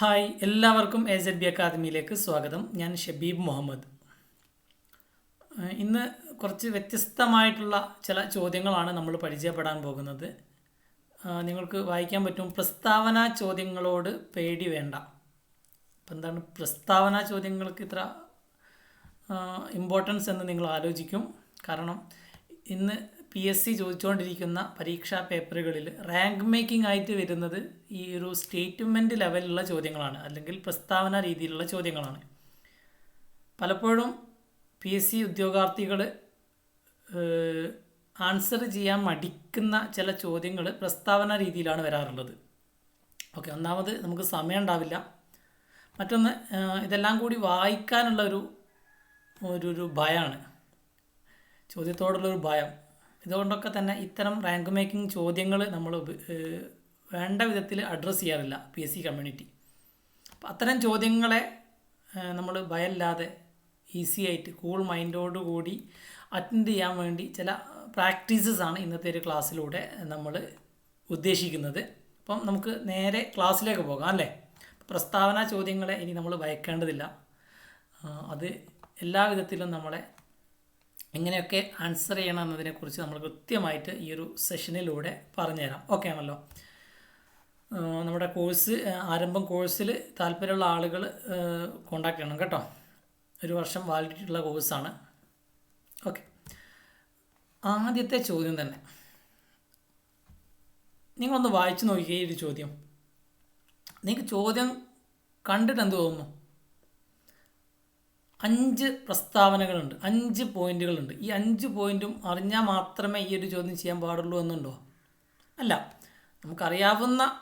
Hi എല്ലാവർക്കും A Z B അക്കാദമിയിലേക്ക് സ്വാഗതം. ഞാൻ ഷബീബ് മുഹമ്മദ്. ഇന്ന് കുറച്ച് വ്യത്യസ്തമായിട്ടുള്ള ചില ചോദ്യങ്ങളാണ് നമ്മൾ പരിചയപ്പെടാൻ പോകുന്നത്. നിങ്ങൾക്ക് വായിക്കാൻ പറ്റും പ്രസ്താവന ചോദ്യങ്ങളോട് പേടി വേണ്ട. അപ്പം എന്താണ് പ്രസ്താവന ചോദ്യങ്ങൾക്ക് ഇത്ര ഇമ്പോർട്ടൻസ് എന്ന് നിങ്ങൾ ആലോചിക്കും. കാരണം ഇന്ന് പി എസ് സി ചോദിച്ചുകൊണ്ടിരിക്കുന്ന പരീക്ഷാ പേപ്പറുകളിൽ റാങ്ക് മേക്കിംഗ് ആയിട്ട് വരുന്നത് ഈ ഒരു സ്റ്റേറ്റ്മെന്റ് ലെവലിലുള്ള ചോദ്യങ്ങളാണ് അല്ലെങ്കിൽ പ്രസ്താവന രീതിയിലുള്ള ചോദ്യങ്ങളാണ്. പലപ്പോഴും പി എസ് സി ഉദ്യോഗാർത്ഥികൾ ആൻസർ ചെയ്യാൻ മടിക്കുന്ന ചില ചോദ്യങ്ങൾ പ്രസ്താവന രീതിയിലാണ് വരാറുള്ളത്. ഓക്കെ ഒന്നാമത് നമുക്ക് സമയം ഉണ്ടാവില്ല. മറ്റൊന്ന് ഇതെല്ലാം കൂടി വായിക്കാനുള്ള ഒരു ഒരു ഭയമാണ് ചോദ്യത്തോടുള്ളൊരു ഭയം. ഇതുകൊണ്ടൊക്കെ തന്നെ ഇത്തരം റാങ്ക് മേക്കിംഗ് ചോദ്യങ്ങൾ നമ്മൾ വേണ്ട വിധത്തിൽ അഡ്രസ്സ് ചെയ്യാറില്ല പി എസ് സി കമ്മ്യൂണിറ്റി അപ്പം അത്തരം ചോദ്യങ്ങളെ നമ്മൾ ഭയമില്ലാതെ ഈസി ആയിട്ട് കൂൾ മൈൻഡോട് കൂടി അറ്റൻഡ് ചെയ്യാൻ വേണ്ടി ചില പ്രാക്ടീസസ് ആണ് ഇന്നത്തെ ഒരു ക്ലാസ്സിലൂടെ നമ്മൾ ഉദ്ദേശിക്കുന്നത്. അപ്പം നമുക്ക് നേരെ ക്ലാസ്സിലേക്ക് പോകാം അല്ലേ? പ്രസ്താവന ചോദ്യങ്ങളെ ഇനി നമ്മൾ ഭയക്കേണ്ടതില്ല. അത് എല്ലാ വിധത്തിലും നമ്മളെ എങ്ങനെയൊക്കെ ആൻസർ ചെയ്യണം എന്നതിനെക്കുറിച്ച് നമ്മൾ കൃത്യമായിട്ട് ഈ ഒരു സെഷനിലൂടെ പറഞ്ഞുതരാം. ഓക്കെ ആണല്ലോ? നമ്മുടെ കോഴ്സ് ആരംഭം കോഴ്സിൽ താല്പര്യമുള്ള ആളുകൾ കോണ്ടാക്ട് ചെയ്യണം കേട്ടോ. ഒരു വർഷം വാലിഡിറ്റി ഉള്ള കോഴ്സാണ് ഓക്കെ ആദ്യത്തെ ചോദ്യം തന്നെ. നിങ്ങളൊന്ന് വായിച്ചു നോക്കിയേ ഈ ഒരു ചോദ്യം. നിങ്ങൾക്ക് ചോദ്യം കണ്ടിട്ട് എന്ത് തോന്നുന്നു? അഞ്ച് പ്രസ്താവനകളുണ്ട് അഞ്ച് പോയിന്റുകളുണ്ട്. ഈ അഞ്ച് പോയിന്റും അറിഞ്ഞാൽ മാത്രമേ ഈ ഒരു ചോദ്യം ചെയ്യാൻ പാടുള്ളൂ എന്നുണ്ടോ? അല്ല. നമുക്കറിയാവുന്ന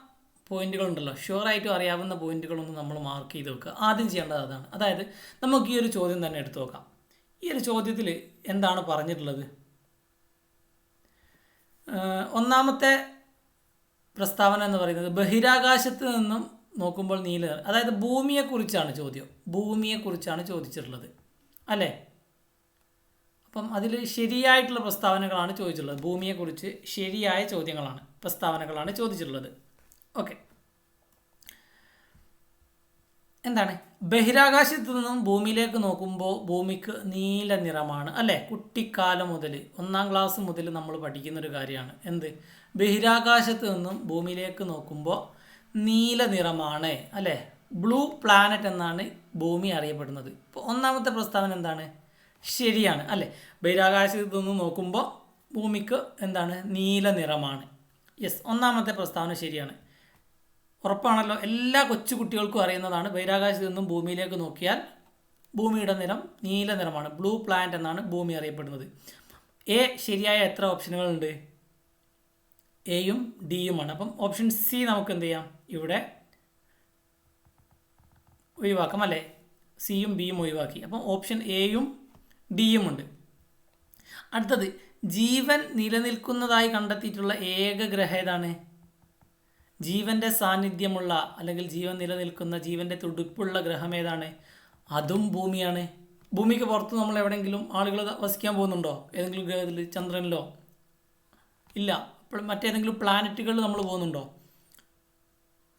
പോയിന്റുകളുണ്ടല്ലോ. ഷുവറായിട്ടും അറിയാവുന്ന പോയിന്റുകളൊന്ന് നമ്മൾ മാർക്ക് ചെയ്ത് വെക്കുക. ആദ്യം ചെയ്യേണ്ടത് അതാണ്. അതായത് നമുക്ക് ഈ ഒരു ചോദ്യം തന്നെ എടുത്തു നോക്കാം. ഈ ഒരു ചോദ്യത്തിൽ എന്താണ് പറഞ്ഞിട്ടുള്ളത്? ഒന്നാമത്തെ പ്രസ്താവന എന്ന് പറയുന്നത് ബഹിരാകാശത്ത് നിന്നും നോക്കുമ്പോൾ നീല നിറം അതായത് ഭൂമിയെക്കുറിച്ചാണ് ചോദ്യം. ഭൂമിയെക്കുറിച്ചാണ് ചോദിച്ചിട്ടുള്ളത്. അല്ലേ? അപ്പം അതിൽ ശരിയായിട്ടുള്ള പ്രസ്താവനകളാണ് ചോദിച്ചിട്ടുള്ളത്. ഭൂമിയെക്കുറിച്ച് ശരിയായ ചോദ്യങ്ങളാണ് പ്രസ്താവനകളാണ് ചോദിച്ചിട്ടുള്ളത്. ഓക്കെ. എന്താണ്? ബഹിരാകാശത്ത് നിന്നും ഭൂമിയിലേക്ക് നോക്കുമ്പോൾ ഭൂമിക്ക് നീല നിറമാണ് അല്ലേ? കുട്ടിക്കാലം മുതൽ ഒന്നാം ക്ലാസ് മുതൽ നമ്മൾ പഠിക്കുന്ന ഒരു കാര്യമാണ്. എന്ത്? ബഹിരാകാശത്ത് നിന്നും ഭൂമിയിലേക്ക് നോക്കുമ്പോൾ നീല നിറമാണ് അല്ലേ? ബ്ലൂ പ്ലാനറ്റ് എന്നാണ് ഭൂമി അറിയപ്പെടുന്നത്. ഇപ്പോൾ ഒന്നാമത്തെ പ്രസ്താവന എന്താണ്? ശരിയാണ് അല്ലേ? ബഹിരാകാശത്ത് നിന്ന് നോക്കുമ്പോൾ ഭൂമിക്ക് എന്താണ്? നീല നിറമാണ് യെസ് ഒന്നാമത്തെ പ്രസ്താവന ശരിയാണ്. ഉറപ്പാണല്ലോ എല്ലാ കൊച്ചു കുട്ടികൾക്കും അറിയുന്നതാണ് ബഹിരാകാശത്ത് നിന്നും ഭൂമിയിലേക്ക് നോക്കിയാൽ ഭൂമിയുടെ നിറം നീല നിറമാണ് ബ്ലൂ പ്ലാനറ്റ് എന്നാണ് ഭൂമി അറിയപ്പെടുന്നത്. എ ശരിയായ എത്ര ഓപ്ഷനുകളുണ്ട് എയും ഡിയുമാണ് അപ്പം ഓപ്ഷൻ സി നമുക്ക് എന്ത് ചെയ്യാം? ഇവിടെ ഒഴിവാക്കാം അല്ലേ സിയും ബിയും ഒഴിവാക്കി. അപ്പം ഓപ്ഷൻ എയും ഡിയും ഉണ്ട്. അടുത്തത് ജീവൻ നിലനിൽക്കുന്നതായി കണ്ടെത്തിയിട്ടുള്ള ഏക ഗ്രഹം ഏതാണ്? ജീവന്റെ സാന്നിധ്യമുള്ള അല്ലെങ്കിൽ ജീവൻ നിലനിൽക്കുന്ന ജീവന്റെ തുടുപ്പുള്ള ഗ്രഹം ഏതാണ്? അതും ഭൂമിയാണ്. ഭൂമിക്ക് പുറത്ത് നമ്മൾ എവിടെയെങ്കിലും ആളുകൾ വസിക്കാൻ പോകുന്നുണ്ടോ? ഏതെങ്കിലും ഗ്രഹത്തിൽ ചന്ദ്രനിലോ? ഇല്ല. അപ്പോൾ മറ്റേതെങ്കിലും പ്ലാനറ്റുകൾ നമ്മൾ പോകുന്നുണ്ടോ?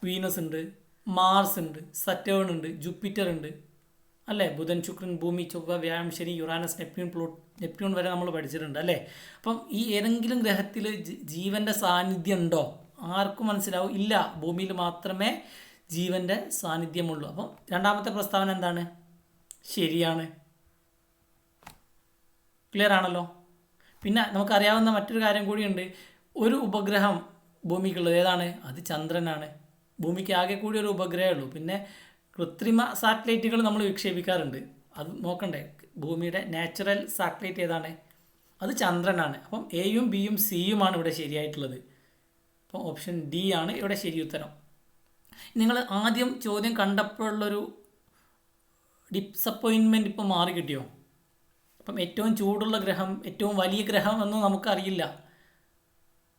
വീനസ് ഉണ്ട് മാർസ് ഉണ്ട് സറ്റേൺ ഉണ്ട് ജൂപ്പിറ്റർ ഉണ്ട്. അല്ലേ? ബുധൻ ശുക്രൻ ഭൂമി ചൊവ്വ വ്യാഴം ശനി യുറാനസ് നെപ്റ്റ്യൂൺ പ്ലൂ നെപ്റ്റ്യൂൺ വരെ നമ്മൾ പഠിച്ചിട്ടുണ്ട് അല്ലേ? അപ്പം ഈ ഏതെങ്കിലും ഗ്രഹത്തിൽ ജീവന്റെ സാന്നിധ്യം ഉണ്ടോ? ആർക്കും മനസ്സിലാവും. ഇല്ല ഭൂമിയിൽ മാത്രമേ ജീവന്റെ സാന്നിധ്യമുള്ളൂ. അപ്പം രണ്ടാമത്തെ പ്രസ്താവന എന്താണ്? ശരിയാണ്. ക്ലിയർ ആണല്ലോ? പിന്നെ നമുക്കറിയാവുന്ന മറ്റൊരു കാര്യം കൂടിയുണ്ട്. ഒരു ഉപഗ്രഹം ഭൂമിക്കുള്ളത് ഏതാണ്? അത് ചന്ദ്രനാണ്. ഭൂമിക്ക് ആകെ കൂടി ഒരു ഉപഗ്രഹമേ ഉള്ളൂ. പിന്നെ കൃത്രിമ സാറ്റലൈറ്റുകൾ നമ്മൾ വിക്ഷേപിക്കാറുണ്ട്. അത് നോക്കണ്ടേ ഭൂമിയുടെ നാച്ചുറൽ സാറ്റലൈറ്റ് ഏതാണ്? അത് ചന്ദ്രനാണ്. അപ്പം എയും ബിയും സിയുമാണ് ഇവിടെ ശരിയായിട്ടുള്ളത്. അപ്പം ഓപ്ഷൻ ഡി ആണ് ഇവിടെ ശരി ഉത്തരം. നിങ്ങൾ ആദ്യം ചോദ്യം കണ്ടപ്പോഴുള്ളൊരു ഡിസപ്പോയിൻമെന്റ് ഇപ്പോൾ മാറി കിട്ടിയോ? അപ്പം ഏറ്റവും ചൂടുള്ള ഗ്രഹം ഏറ്റവും വലിയ ഗ്രഹം എന്നും നമുക്കറിയില്ല.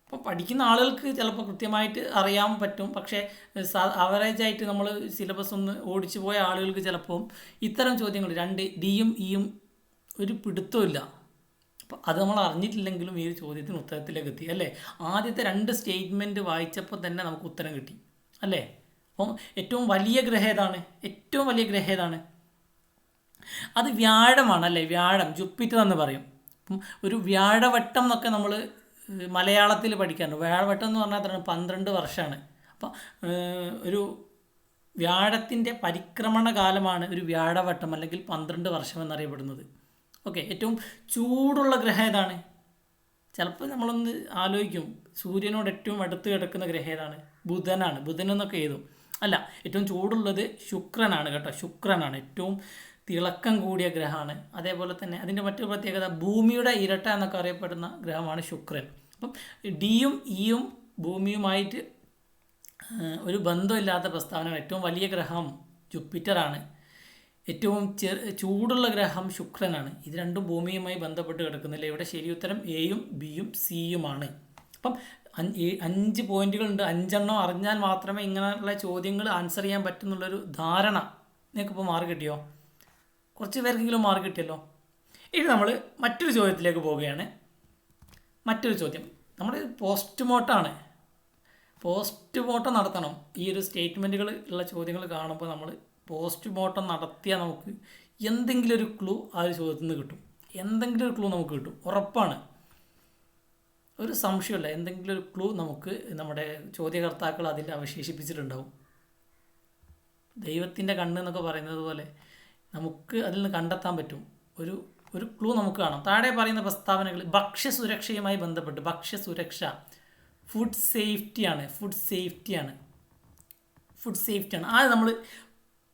അപ്പോൾ പഠിക്കുന്ന ആളുകൾക്ക് ചിലപ്പോൾ കൃത്യമായിട്ട് അറിയാൻ പറ്റും. പക്ഷേ അവറേജ് ആയിട്ട് നമ്മൾ സിലബസ് ഒന്ന് ഓടിച്ചു പോയ ആളുകൾക്ക് ചിലപ്പോൾ ഇത്തരം ചോദ്യങ്ങൾ രണ്ട് ഡിയും ഇയും ഒരു പിടുത്തമില്ല അപ്പോൾ അത് നമ്മൾ അറിഞ്ഞിട്ടില്ലെങ്കിലും ഈ ഒരു ചോദ്യത്തിന് ഉത്തരത്തിലേക്ക് എത്തി അല്ലേ? ആദ്യത്തെ രണ്ട് സ്റ്റേറ്റ്മെന്റ് വായിച്ചപ്പോൾ തന്നെ നമുക്ക് ഉത്തരം കിട്ടി അല്ലേ? അപ്പം ഏറ്റവും വലിയ ഗ്രഹം ഏതാണ്? ഏറ്റവും വലിയ ഗ്രഹം ഏതാണ്? അത് വ്യാഴമാണ് അല്ലേ? വ്യാഴം ജുപ്പിറ്റർ എന്ന് പറയും. ഒരു വ്യാഴവട്ടം എന്നൊക്കെ നമ്മൾ മലയാളത്തിൽ പഠിക്കാറുണ്ട്. വ്യാഴവട്ടം എന്ന് പറഞ്ഞാൽ അത്രയാണ് പന്ത്രണ്ട് വർഷമാണ്. അപ്പം ഒരു വ്യാഴത്തിന്റെ പരിക്രമണ കാലമാണ് ഒരു വ്യാഴവട്ടം അല്ലെങ്കിൽ പന്ത്രണ്ട് വർഷം എന്നറിയപ്പെടുന്നത്. ഓക്കെ ഏറ്റവും ചൂടുള്ള ഗ്രഹം ഏതാണ്? ചിലപ്പോൾ നമ്മളൊന്ന് ആലോചിക്കും. സൂര്യനോട് ഏറ്റവും അടുത്ത് കിടക്കുന്ന ഗ്രഹം ഏതാണ്? ബുധനാണ്. ബുധനെന്നൊക്കെ എഴുതും. അല്ല ഏറ്റവും ചൂടുള്ളത് ശുക്രനാണ് കേട്ടോ. ശുക്രനാണ്. ഏറ്റവും തിളക്കം കൂടിയ ഗ്രഹമാണ്. അതേപോലെ തന്നെ അതിന്റെ മറ്റൊരു പ്രത്യേകത ഭൂമിയുടെ ഇരട്ട എന്നൊക്കെ അറിയപ്പെടുന്ന ഗ്രഹമാണ് ശുക്രൻ. അപ്പം ഡിയും ഇയും ഭൂമിയുമായിട്ട് ഒരു ബന്ധമില്ലാത്ത പ്രസ്താവനയാണ്. ഏറ്റവും വലിയ ഗ്രഹം ജുപ്പിറ്ററാണ് ഏറ്റവും ചെറു ചൂടുള്ള ഗ്രഹം ശുക്രനാണ് ഇത് രണ്ടും ഭൂമിയുമായി ബന്ധപ്പെട്ട് കിടക്കുന്നില്ല. ഇവിടെ ശരി ഉത്തരം എയും ബിയും സിയുമാണ് അപ്പം അഞ്ച് പോയിന്റുകളുണ്ട്. അഞ്ചെണ്ണം അറിഞ്ഞാൽ മാത്രമേ ഇങ്ങനെയുള്ള ചോദ്യങ്ങൾ ആൻസർ ചെയ്യാൻ പറ്റുന്നുള്ളൊരു ധാരണ നിങ്ങൾക്കിപ്പോൾ മാർക്ക് കിട്ടിയോ? കുറച്ച് പേർക്കെങ്കിലും മാർക്ക് കിട്ടിയല്ലോ. ഇനി നമ്മൾ മറ്റൊരു ചോദ്യത്തിലേക്ക് പോവുകയാണ്. മറ്റൊരു ചോദ്യം. നമ്മൾ പോസ്റ്റ്മോർട്ടമാണ് പോസ്റ്റ്മോർട്ടം നടത്തണം. ഈ ഒരു സ്റ്റേറ്റ്മെന്റുകൾ ഉള്ള ചോദ്യങ്ങൾ കാണുമ്പോൾ നമ്മൾ പോസ്റ്റ്മോർട്ടം നടത്തിയാൽ നമുക്ക് എന്തെങ്കിലും ഒരു ക്ലൂ ആ ഒരു ചോദ്യത്തിൽ നിന്ന് കിട്ടും. എന്തെങ്കിലും ഒരു ക്ലൂ നമുക്ക് കിട്ടും. ഉറപ്പാണ്. ഒരു സംശയമില്ല എന്തെങ്കിലും ഒരു ക്ലൂ നമുക്ക് നമ്മുടെ ചോദ്യകർത്താക്കൾ അതിൽ അവശേഷിപ്പിച്ചിട്ടുണ്ടാവും. ദൈവത്തിന്റെ കണ്ണ് എന്നൊക്കെ പറയുന്നത് പോലെ നമുക്ക് അതിൽ നിന്ന് കണ്ടെത്താൻ പറ്റും. ഒരു ഒരു ക്ലൂ നമുക്ക് കാണാം. താഴെ പറയുന്ന പ്രസ്താവനകൾ ഭക്ഷ്യസുരക്ഷയുമായി ബന്ധപ്പെട്ട് ഭക്ഷ്യസുരക്ഷ ഫുഡ് സേഫ്റ്റിയാണ് ഫുഡ് സേഫ്റ്റിയാണ് ഫുഡ് സേഫ്റ്റിയാണ് ആ നമ്മൾ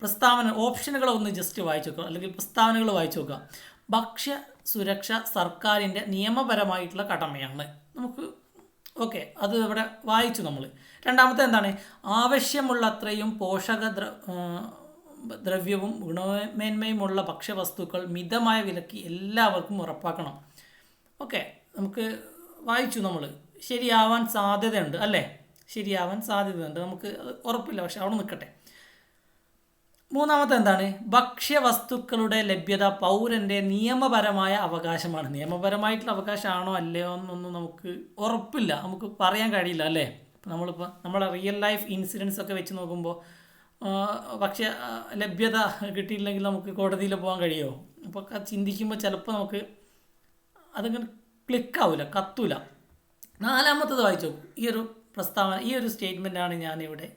പ്രസ്താവന ഓപ്ഷനുകൾ ഒന്ന് ജസ്റ്റ് വായിച്ചു നോക്കുക. അല്ലെങ്കിൽ പ്രസ്താവനകൾ വായിച്ചു നോക്കുക. ഭക്ഷ്യ സുരക്ഷ സർക്കാരിന്റെ നിയമപരമായിട്ടുള്ള കടമയാണ്. നമുക്ക് ഓക്കെ അത് ഇവിടെ വായിച്ചു നമ്മൾ രണ്ടാമത്തെ എന്താണ്? ആവശ്യമുള്ളത്രയും പോഷക ദ്ര ആ, ദ്രവ്യവും ഗുണമേന്മയുമുള്ള ഭക്ഷ്യവസ്തുക്കൾ മിതമായ വിലക്ക് എല്ലാവർക്കും ഉറപ്പാക്കണം. ഓക്കെ നമുക്ക് വായിച്ചു നമ്മൾ ശരിയാവാൻ സാധ്യതയുണ്ട് അല്ലേ? ശരിയാവാൻ സാധ്യതയുണ്ട്. നമുക്ക് ഉറപ്പില്ല പക്ഷെ അവിടെ നിൽക്കട്ടെ. മൂന്നാമത്തെ എന്താണ്? ഭക്ഷ്യവസ്തുക്കളുടെ ലഭ്യത പൗരന്റെ നിയമപരമായ അവകാശമാണ്. നിയമപരമായിട്ടുള്ള അവകാശമാണോ അല്ലയോ എന്നൊന്നും നമുക്ക് ഉറപ്പില്ല. നമുക്ക് പറയാൻ കഴിയില്ല അല്ലേ? നമ്മളിപ്പോൾ നമ്മളെ റിയൽ ലൈഫ് ഇൻസിഡൻസ് ഒക്കെ വെച്ച് നോക്കുമ്പോൾ ഭക്ഷ്യ ലഭ്യത കിട്ടിയില്ലെങ്കിൽ നമുക്ക് കോടതിയിൽ പോകാൻ കഴിയുമോ? അപ്പോൾ ചിന്തിക്കുമ്പോൾ ചിലപ്പോൾ നമുക്ക് അതങ്ങനെ ക്ലിക്കാവില്ല കത്തൂല. നാലാമത്തത് വായിച്ചു ഈ ഒരു പ്രസ്താവന ഈ ഒരു സ്റ്റേറ്റ്മെന്റാണ് ഞാനിവിടെ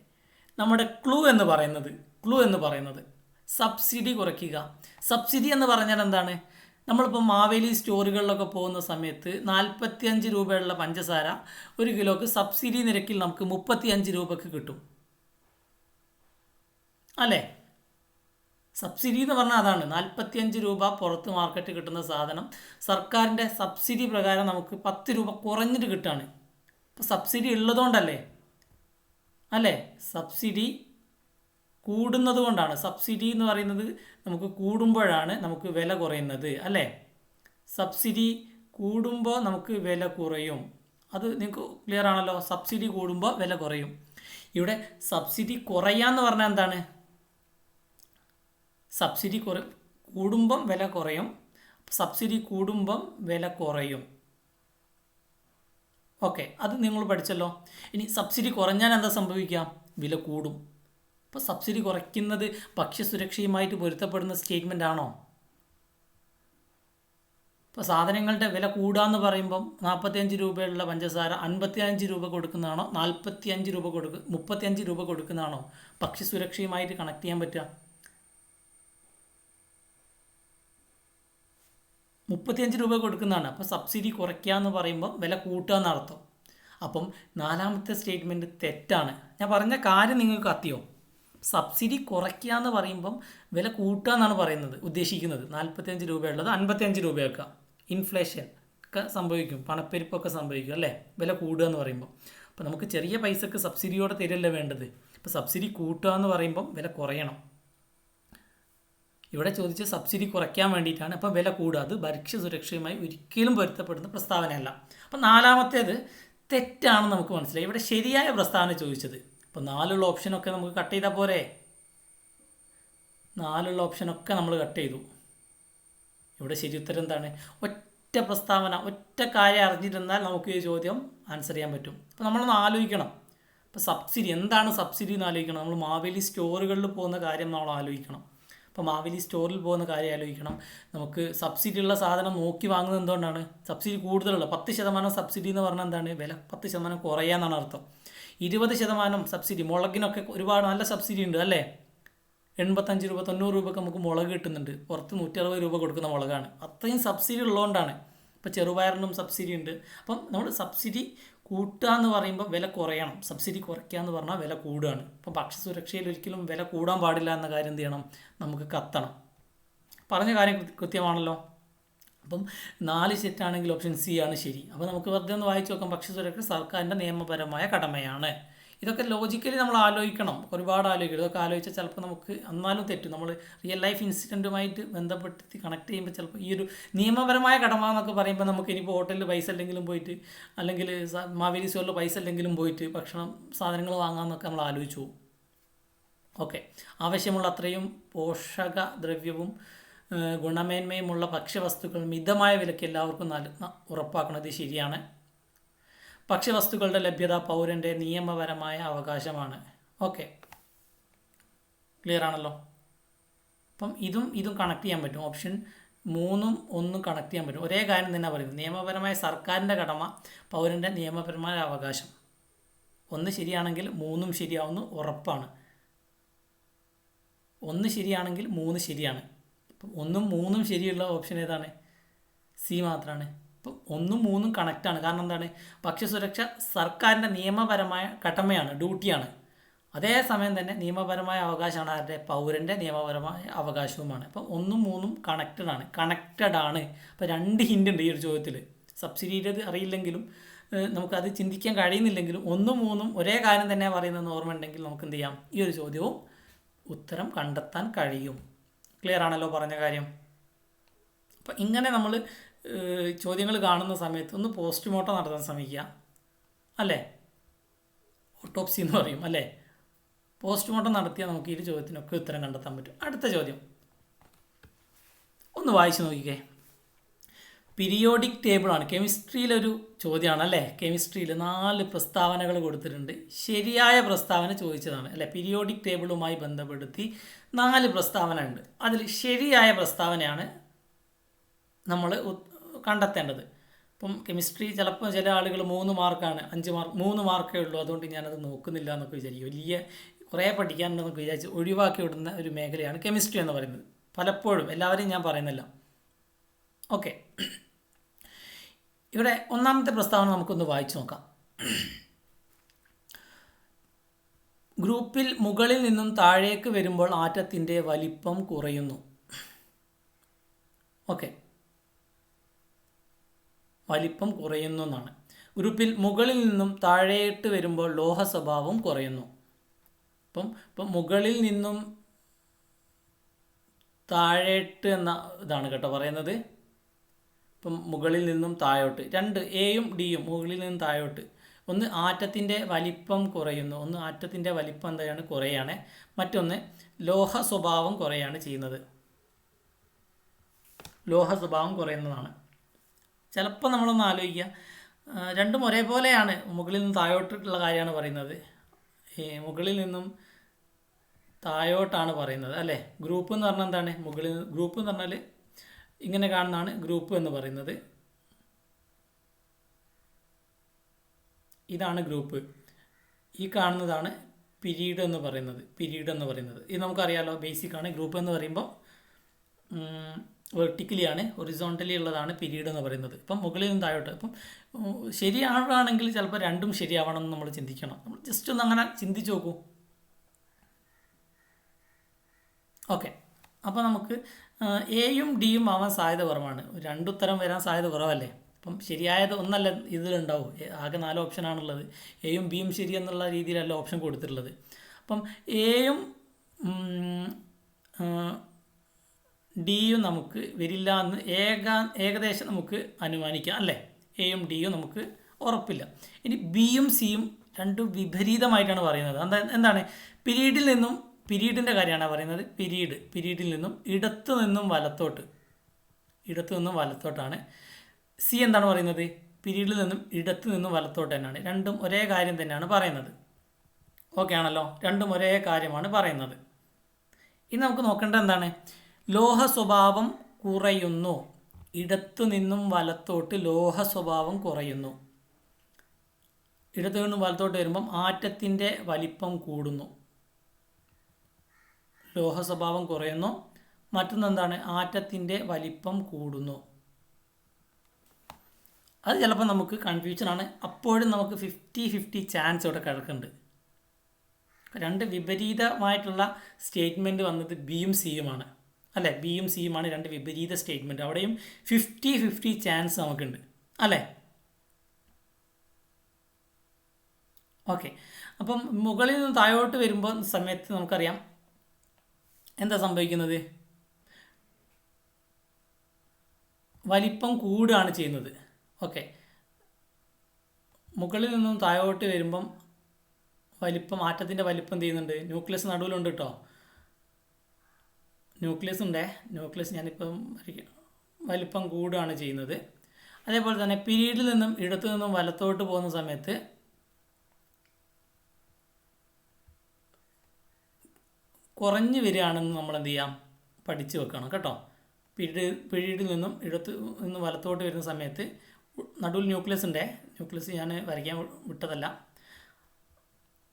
നമ്മുടെ ക്ലൂ എന്ന് പറയുന്നത് ക്ലൂ എന്ന് പറയുന്നത്. സബ്സിഡി കുറയ്ക്കുക. സബ്സിഡി എന്ന് പറഞ്ഞാൽ എന്താണ്? നമ്മളിപ്പോൾ മാവേലി സ്റ്റോറുകളിലൊക്കെ പോകുന്ന സമയത്ത് നാൽപ്പത്തിയഞ്ച് രൂപയുള്ള പഞ്ചസാര ഒരു കിലോക്ക് സബ്സിഡി നിരക്കിൽ നമുക്ക് മുപ്പത്തിയഞ്ച് രൂപക്ക് കിട്ടും. അല്ലേ? സബ്സിഡി എന്ന് പറഞ്ഞാൽ അതാണ്. നാൽപ്പത്തിയഞ്ച് രൂപ പുറത്ത് മാർക്കറ്റ് കിട്ടുന്ന സാധനം. സർക്കാരിന്റെ സബ്സിഡി പ്രകാരം നമുക്ക് പത്ത് രൂപ കുറഞ്ഞിട്ട് കിട്ടുകയാണ് ഇപ്പോൾ സബ്സിഡി ഉള്ളതുകൊണ്ടല്ലേ? അല്ലേ? സബ്സിഡി കൂടുന്നത് കൊണ്ടാണ്. സബ്സിഡി എന്ന് പറയുന്നത് നമുക്ക് കൂടുമ്പോഴാണ് നമുക്ക് വില കുറയുന്നത്. അല്ലേ? സബ്സിഡി കൂടുമ്പോൾ നമുക്ക് വില കുറയും. അത് നിങ്ങൾക്ക് ക്ലിയർ ആണല്ലോ. സബ്സിഡി കൂടുമ്പോൾ വില കുറയും. ഇവിടെ സബ്സിഡി കുറയാന്ന് പറഞ്ഞാൽ എന്താണ്? സബ്സിഡി കുറ കൂടുമ്പം വില കുറയും. സബ്സിഡി കൂടുമ്പം വില കുറയും. ഓക്കെ അത് നിങ്ങൾ പഠിച്ചല്ലോ. ഇനി സബ്സിഡി കുറഞ്ഞാൽ എന്താ സംഭവിക്കുക? വില കൂടും. അപ്പോൾ സബ്സിഡി കുറയ്ക്കുന്നത് ഭക്ഷ്യസുരക്ഷയുമായിട്ട് പൊരുത്തപ്പെടുന്ന സ്റ്റേറ്റ്മെന്റ് ആണോ? ഇപ്പോൾ സാധനങ്ങളുടെ വില കൂടാന്ന് പറയുമ്പം നാൽപ്പത്തിയഞ്ച് രൂപയുള്ള പഞ്ചസാര അൻപത്തിയഞ്ച് രൂപ കൊടുക്കുന്നതാണോ? നാൽപ്പത്തിയഞ്ച് രൂപ കൊടുക്ക മുപ്പത്തിയഞ്ച് രൂപ കൊടുക്കുന്നതാണോ? ഭക്ഷ്യസുരക്ഷയുമായിട്ട് കണക്ട് ചെയ്യാൻ പറ്റുക. മുപ്പത്തിയഞ്ച് രൂപ കൊടുക്കുന്നതാണ്. അപ്പോൾ സബ്സിഡി കുറയ്ക്കുക എന്ന് പറയുമ്പോൾ വില കൂട്ടുക എന്നർത്ഥം അപ്പം നാലാമത്തെ സ്റ്റേറ്റ്മെന്റ് തെറ്റാണ്. ഞാൻ പറഞ്ഞ കാര്യം നിങ്ങൾക്ക് അത്തിയോ സബ്സിഡി കുറയ്ക്കുക എന്ന് പറയുമ്പം വില കൂട്ടുക എന്നാണ് പറയുന്നത് ഉദ്ദേശിക്കുന്നത്. നാൽപ്പത്തിയഞ്ച് രൂപയുള്ളത് അൻപത്തിയഞ്ച് രൂപയാക്കുക. ഇൻഫ്ലേഷൻ ഒക്കെ സംഭവിക്കും പണപ്പെരുപ്പൊക്കെ സംഭവിക്കും അല്ലേ? വില കൂടുക എന്ന് പറയുമ്പോൾ അപ്പോൾ നമുക്ക് ചെറിയ പൈസക്ക് സബ്സിഡിയോടെ തരല്ലേ വേണ്ടത്? ഇപ്പോൾ സബ്സിഡി കൂട്ടുക എന്ന് പറയുമ്പം വില കുറയണം. ഇവിടെ ചോദിച്ച സബ്സിഡി കുറയ്ക്കാൻ വേണ്ടിയിട്ടാണ് അപ്പോൾ വില കൂടുക. അത് ഭക്ഷ്യ സുരക്ഷയുമായി ഒരിക്കലും പൊരുത്തപ്പെടുന്ന പ്രസ്താവനയല്ല. അപ്പം നാലാമത്തേത് തെറ്റാണെന്ന് നമുക്ക് മനസ്സിലായി. ഇവിടെ ശരിയായ പ്രസ്താവന ചോദിച്ചത്. അപ്പോൾ നാലുള്ള ഓപ്ഷനൊക്കെ നമുക്ക് കട്ട് ചെയ്താൽ പോരെ? നാലുള്ള ഓപ്ഷനൊക്കെ നമ്മൾ കട്ട് ചെയ്തു. ഇവിടെ ശരി ഉത്തരം എന്താണ്? ഒറ്റ പ്രസ്താവന ഒറ്റ കാര്യം അറിഞ്ഞിരുന്നാൽ നമുക്ക് ഈ ചോദ്യം ആൻസർ ചെയ്യാൻ പറ്റും. അപ്പോൾ നമ്മളൊന്ന് ആലോചിക്കണം. അപ്പം സബ്സിഡി എന്താണ് സബ്സിഡി എന്ന് ആലോചിക്കണം? നമ്മൾ മാവേലി സ്റ്റോറുകളിൽ പോകുന്ന കാര്യം നമ്മൾ ആലോചിക്കണം. ഇപ്പോൾ മാവേലി സ്റ്റോറിൽ പോകുന്ന കാര്യം ആലോചിക്കണം. നമുക്ക് സബ്സിഡി ഉള്ള സാധനം നോക്കി വാങ്ങുന്നത് എന്തുകൊണ്ടാണ്? സബ്സിഡി കൂടുതലുള്ള പത്ത് ശതമാനം സബ്സിഡി എന്ന് പറഞ്ഞാൽ എന്താണ്? വില പത്ത് ശതമാനം കുറയാന്നാണ് അർത്ഥം. ഇരുപത് ശതമാനം സബ്സിഡി മുളകിനൊക്കെ ഒരുപാട് നല്ല സബ്സിഡി ഉണ്ട് അല്ലേ? എൺപത്തഞ്ച് രൂപ തൊണ്ണൂറ് രൂപയ്ക്ക് നമുക്ക് മുളക് കിട്ടുന്നുണ്ട്. പുറത്ത് നൂറ്റി അറുപത് രൂപ കൊടുക്കുന്ന മുളകാണ്. അത്രയും സബ്സിഡി ഉള്ളതുകൊണ്ടാണ്. ഇപ്പോൾ ചെറുപയറിനും സബ്സിഡി ഉണ്ട്. അപ്പം നമ്മൾ സബ്സിഡി കൂട്ടുക എന്ന് പറയുമ്പോൾ വില കുറയണം. സബ്സിഡി കുറയ്ക്കുക എന്ന് പറഞ്ഞാൽ വില കൂടുകയാണ്. അപ്പം ഭക്ഷ്യസുരക്ഷയിൽ ഒരിക്കലും വില കൂടാൻ പാടില്ല എന്ന കാര്യം എന്ത് ചെയ്യണം? നമുക്ക് കത്തണം. പറഞ്ഞ കാര്യം കൃത്യമാണല്ലോ? അപ്പം നാല് സെറ്റാണെങ്കിൽ ഓപ്ഷൻ സി ആണ് ശരി. അപ്പോൾ നമുക്ക് വെറുതെ ഒന്ന് വായിച്ചു നോക്കാം. ഭക്ഷ്യസുരക്ഷ സർക്കാരിന്റെ നിയമപരമായ കടമയാണ്. ഇതൊക്കെ ലോജിക്കലി നമ്മൾ ആലോചിക്കണം. ഒരുപാട് ആലോചിക്കണം. ഇതൊക്കെ ആലോചിച്ചാൽ ചിലപ്പോൾ നമുക്ക് എന്നാലും തെറ്റും. നമ്മൾ റിയൽ ലൈഫ് ഇൻസിഡന്റുമായിട്ട് ബന്ധപ്പെടുത്തി കണക്ട് ചെയ്യുമ്പോൾ ചിലപ്പോൾ ഈ ഒരു നിയമപരമായ കടമ എന്നൊക്കെ പറയുമ്പോൾ നമുക്ക് ഇനിയിപ്പോൾ ഹോട്ടലിൽ പൈസ അല്ലെങ്കിലും പോയിട്ട് അല്ലെങ്കിൽ മാവേലി സ്റ്റോറിൽ പൈസ അല്ലെങ്കിലും പോയിട്ട് ഭക്ഷണം സാധനങ്ങൾ വാങ്ങാമെന്നൊക്കെ നമ്മൾ ആലോചിച്ചു പോകും. ഓക്കെ ആവശ്യമുള്ള അത്രയും പോഷക ദ്രവ്യവും ഗുണമേന്മയുമുള്ള ഭക്ഷ്യവസ്തുക്കൾ മിതമായ വിലയ്ക്ക് എല്ലാവർക്കും ഉറപ്പാക്കുന്നത് ശരിയാണ്. ഭക്ഷ്യവസ്തുക്കളുടെ ലഭ്യത പൗരന്റെ നിയമപരമായ അവകാശമാണ്. ഓക്കെ ക്ലിയർ ആണല്ലോ? അപ്പം ഇതും ഇതും കണക്ട് ചെയ്യാൻ പറ്റും. ഓപ്ഷൻ മൂന്നും ഒന്നും കണക്ട് ചെയ്യാൻ പറ്റും. ഒരേ കാര്യം തന്നെ പറയുന്നത് നിയമപരമായ സർക്കാരിന്റെ കടമ പൗരന്റെ നിയമപരമായ അവകാശം. ഒന്ന് ശരിയാണെങ്കിൽ മൂന്നും ശരിയാവുന്നു ഉറപ്പാണ്. ഒന്ന് ശരിയാണെങ്കിൽ മൂന്ന് ശരിയാണ്. അപ്പം ഒന്നും മൂന്നും ശരിയുള്ള ഓപ്ഷൻ ഏതാണ്? സി മാത്രമാണ് അപ്പം ഒന്നും മൂന്നും കണക്റ്റാണ് കാരണം എന്താണ്? ഭക്ഷ്യസുരക്ഷ സർക്കാരിന്റെ നിയമപരമായ കടമയാണ് ഡ്യൂട്ടിയാണ്. അതേസമയം തന്നെ നിയമപരമായ അവകാശമാണ് ആരുടെ പൗരന്റെ നിയമപരമായ അവകാശവുമാണ്. അപ്പം ഒന്നും മൂന്നും കണക്റ്റഡ് ആണ് കണക്റ്റഡ് ആണ്. അപ്പോൾ രണ്ട് ഹിന്റ് ഉണ്ട് ഈ ഒരു ചോദ്യത്തിൽ. സബ്സിഡിയുടെ അറിയില്ലെങ്കിലും നമുക്കത് ചിന്തിക്കാൻ കഴിയുന്നില്ലെങ്കിലും ഒന്നും മൂന്നും ഒരേ കാര്യം തന്നെ പറയുന്നതെന്ന് ഓർമ്മ ഉണ്ടെങ്കിൽ നമുക്ക് എന്ത് ചെയ്യാം? ഈ ഒരു ചോദ്യവും ഉത്തരം കണ്ടെത്താൻ കഴിയും. ക്ലിയർ ആണല്ലോ പറഞ്ഞ കാര്യം? അപ്പം ഇങ്ങനെ നമ്മൾ ചോദ്യങ്ങൾ കാണുന്ന സമയത്ത് ഒന്ന് പോസ്റ്റ്മോർട്ടം നടത്താൻ ശ്രമിക്കുക. അല്ലേ? ഓട്ടോപ്സി എന്ന് പറയും അല്ലേ? പോസ്റ്റ്മോർട്ടം നടത്തിയാൽ നമുക്ക് ഈ ചോദ്യത്തിനൊക്കെ ഉത്തരം കണ്ടെത്താൻ പറ്റും. അടുത്ത ചോദ്യം. ഒന്ന് വായിച്ചു നോക്കിക്കേ. പീരിയോഡിക് ടേബിളാണ് കെമിസ്ട്രിയിലൊരു ചോദ്യമാണ് അല്ലേ? കെമിസ്ട്രിയിൽ നാല് പ്രസ്താവനകൾ കൊടുത്തിട്ടുണ്ട്. ശരിയായ പ്രസ്താവന ചോദിച്ചതാണ് അല്ലേ? പീരിയോഡിക് ടേബിളുമായി ബന്ധപ്പെടുത്തി നാല് പ്രസ്താവന ഉണ്ട് അതിൽ ശരിയായ പ്രസ്താവനയാണ് നമ്മൾ കണ്ടെത്തേണ്ടത്. ഇപ്പം കെമിസ്ട്രി ചിലപ്പോൾ ചില ആളുകൾ മൂന്ന് മാർക്കാണ് അഞ്ച് മാർക്ക് മൂന്ന് മാർക്കേ ഉള്ളൂ. അതുകൊണ്ട് ഞാനത് നോക്കുന്നില്ല എന്നൊക്കെ വിചാരിക്കും. വലിയ കുറേ പഠിക്കാനുണ്ടെന്നൊക്കെ വിചാരിച്ച് ഒഴിവാക്കി വിടുന്ന ഒരു മേഖലയാണ് കെമിസ്ട്രി എന്ന് പറയുന്നത്. പലപ്പോഴും എല്ലാവരെയും ഞാൻ പറയുന്നില്ല. ഓക്കെ ഇവിടെ ഒന്നാമത്തെ പ്രസ്താവന നമുക്കൊന്ന് വായിച്ചു നോക്കാം. ഗ്രൂപ്പിൽ മുകളിൽ നിന്നും താഴേക്ക് വരുമ്പോൾ ആറ്റത്തിന്റെ വലിപ്പം കുറയുന്നു. ഓക്കെ വലിപ്പം കുറയുന്നു എന്നാണ്. ഗ്രൂപ്പിൽ മുകളിൽ നിന്നും താഴേട്ട് വരുമ്പോൾ ലോഹ സ്വഭാവം കുറയുന്നു. അപ്പം ഇപ്പം മുകളിൽ നിന്നും താഴേട്ട് എന്ന ഇതാണ് കേട്ടോ പറയുന്നത്. ഇപ്പം മുകളിൽ നിന്നും താഴോട്ട്. രണ്ട് എയും ഡിയും മുകളിൽ നിന്നും താഴോട്ട്. ഒന്ന് ആറ്റത്തിന്റെ വലിപ്പം കുറയുന്നു. ഒന്ന് ആറ്റത്തിന്റെ വലിപ്പം എന്താണ്? കുറയാണ്. മറ്റൊന്ന് ലോഹ സ്വഭാവം കുറയാണ് ചെയ്യുന്നത്. ലോഹ സ്വഭാവം കുറയുന്നതാണ്. ചിലപ്പോൾ നമ്മളൊന്ന് ആലോചിക്കുക. രണ്ടും ഒരേപോലെയാണ്. മുകളിൽ നിന്ന് താഴോട്ടുള്ള കാര്യമാണ് പറയുന്നത്. ഈ മുകളിൽ നിന്നും താഴോട്ടാണ് പറയുന്നത് അല്ലേ? ഗ്രൂപ്പ് എന്ന് പറഞ്ഞാൽ എന്താണ്? മുകളിൽ ഗ്രൂപ്പ് എന്ന് പറഞ്ഞാൽ ഇങ്ങനെ കാണുന്നതാണ് ഗ്രൂപ്പ് എന്ന് പറയുന്നത്. ഇതാണ് ഗ്രൂപ്പ്. ഈ കാണുന്നതാണ് പിരീഡ് എന്ന് പറയുന്നത്. പിരീഡ് എന്ന് പറയുന്നത്. ഇത് നമുക്കറിയാലോ ബേസിക് ആണ് ഗ്രൂപ്പ് എന്ന് പറയുമ്പോൾ വെർട്ടിക്കലി ആണ് ഒറിസോണ്ടലി ഉള്ളതാണ് പിരീഡ് എന്ന് പറയുന്നത്. ഇപ്പം മുകളിൽ നിന്ന് താഴോട്ട് അപ്പം ഉം, ശരിയാവുകയാണെങ്കിൽ ചിലപ്പോൾ രണ്ടും ശരിയാവണം എന്ന് നമ്മൾ ചിന്തിക്കണം. നമ്മൾ ജസ്റ്റ് ഒന്ന് അങ്ങനെ ചിന്തിച്ച് നോക്കൂ. ഓക്കെ. അപ്പോൾ നമുക്ക് എയും ഡിയും ആവാൻ സാധ്യത കുറവാണ്. രണ്ടുത്തരം വരാൻ സാധ്യത കുറവല്ലേ? അപ്പം ശരിയായത് ഒന്നല്ല ഇതിലുണ്ടാവും. ആകെ നാല് ഓപ്ഷനാണുള്ളത്. എയും ബിയും ശരി എന്നുള്ള രീതിയിലല്ല ഓപ്ഷൻ കൊടുത്തിട്ടുള്ളത്. അപ്പം എയും ഡിയും നമുക്ക് വരില്ല എന്ന് ഏക ഏകദേശം നമുക്ക് അനുമാനിക്കാം അല്ലേ? എയും ഡിയും നമുക്ക് ഉറപ്പില്ല. ഇനി ബിയും സിയും രണ്ടും വിപരീതമായിട്ടാണ് പറയുന്നത്. എന്താ എന്താണ്? പിരീഡിൽ നിന്നും പിരീഡിന്റെ കാര്യമാണ് പറയുന്നത്. പിരീഡ് പിരീഡിൽ നിന്നും ഇടത്തു നിന്നും വലത്തോട്ട്. ഇടത്തു നിന്നും വലത്തോട്ടാണ്. സി എന്താണ് പറയുന്നത്? പിരീഡിൽ നിന്നും ഇടത്തു നിന്നും വലത്തോട്ട് തന്നെയാണ്. രണ്ടും ഒരേ കാര്യം തന്നെയാണ് പറയുന്നത്. ഓക്കെ ആണല്ലോ? രണ്ടും ഒരേ കാര്യമാണ് പറയുന്നത്. ഇനി നമുക്ക് നോക്കേണ്ടത് എന്താണ്? ലോഹ സ്വഭാവം കുറയുന്നു. ഇടത്തു നിന്നും വലത്തോട്ട് ലോഹ സ്വഭാവം കുറയുന്നു. ഇടത്തു നിന്നും വലത്തോട്ട് വരുമ്പം ആറ്റത്തിന്റെ വലിപ്പം കൂടുന്നു. ലോഹ സ്വഭാവം കുറയുന്നു. മറ്റൊന്നെന്താണ്? ആറ്റത്തിന്റെ വലിപ്പം കൂടുന്നു. അത് ചിലപ്പോൾ നമുക്ക് കൺഫ്യൂഷനാണ് അപ്പോഴും നമുക്ക് ഫിഫ്റ്റി ഫിഫ്റ്റി ചാൻസ് ഇവിടെ കിടക്കുന്നുണ്ട്. രണ്ട് വിപരീതമായിട്ടുള്ള സ്റ്റേറ്റ്മെന്റ് വന്നത് ബിയും സിയുമാണ് അല്ലേ? ബിയും സിയുമാണ് രണ്ട് വിപരീത സ്റ്റേറ്റ്മെന്റ് അവിടെയും ഫിഫ്റ്റി ഫിഫ്റ്റി ചാൻസ് നമുക്കുണ്ട്. അല്ലേ? ഓക്കെ അപ്പം മുകളിൽ നിന്ന് താഴോട്ട് വരുമ്പോൾ സമയത്ത് നമുക്കറിയാം എന്താ സംഭവിക്കുന്നത്? വലിപ്പം കൂടുകയാണ് ചെയ്യുന്നത്. ഓക്കെ മുകളിൽ നിന്നും താഴോട്ട് വരുമ്പം വലിപ്പം ആറ്റത്തിന്റെ വലിപ്പം ചെയ്യുന്നുണ്ട്? ന്യൂക്ലിയസ് നടുവിലുണ്ട് കേട്ടോ ന്യൂക്ലിയസ് ഉണ്ടേ. ന്യൂക്ലിയസ് ഞാനിപ്പം. വലിപ്പം കൂടുകയാണ് ചെയ്യുന്നത്. അതേപോലെ തന്നെ പിരീഡിൽ നിന്നും ഇടത്തു നിന്നും വലത്തോട്ട് പോകുന്ന സമയത്ത് കുറഞ്ഞു വരികയാണെന്ന് നമ്മൾ എന്ത് ചെയ്യാം? പഠിച്ചു വെക്കണം കേട്ടോ. പിരീഡ് പിരീഡിൽ നിന്നും ഇടത്തു നിന്നും വലത്തോട്ട് വരുന്ന സമയത്ത് നടുവിൽ ന്യൂക്ലിയസ് ഉണ്ടേ. ന്യൂക്ലിയസ് ഞാൻ വരയ്ക്കാൻ വിട്ടതല്ല.